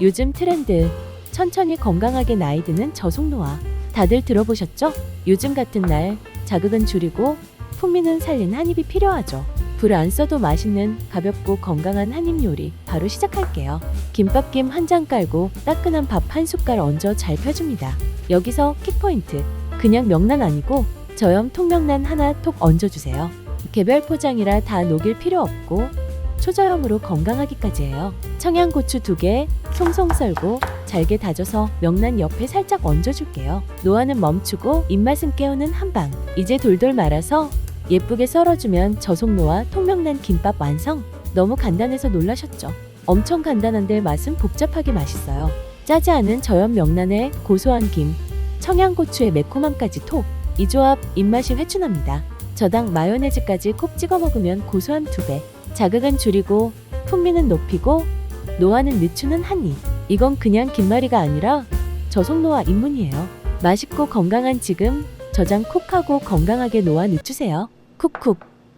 요즘 트렌드. 천천히 건강하게 나이 드는 저속노화. 다들 들어보셨죠? 요즘 같은 날 자극은 줄이고 풍미는 살린 한 입이 필요하죠. 불 안 써도 맛있는 가볍고 건강한 한입 요리 바로 시작할게요. 김밥김 한 장 깔고 따끈한 밥 한 숟갈 얹어 잘 펴줍니다. 여기서 킥포인트. 그냥 명란 아니고 저염 통명란 하나 톡 얹어주세요. 개별 포장이라 다 녹일 필요 없고 초저염으로 건강하기까지 해요. 청양고추 두개 송송 썰고 잘게 다져서 명란 옆에 살짝 얹어줄게요. 노화는 멈추고 입맛은 깨우는 한방. 이제 돌돌 말아서 예쁘게 썰어주면 저속노화 통명란 김밥 완성. 너무 간단해서 놀라셨죠? 엄청 간단한데 맛은 복잡하게 맛있어요. 짜지 않은 저염 명란에 고소한 김, 청양고추의 매콤함까지 톡. 이 조합 입맛이 회춘합니다. 저당 마요네즈까지 콕 찍어 먹으면 고소한 두 배. 자극은 줄이고 풍미는 높이고 노화는 늦추는 한 입. 이건 그냥 김말이가 아니라 저속노화 입문이에요. 맛있고 건강한 지금 저장 콕 하고 건강하게 노화 늦추세요. 쿡쿡.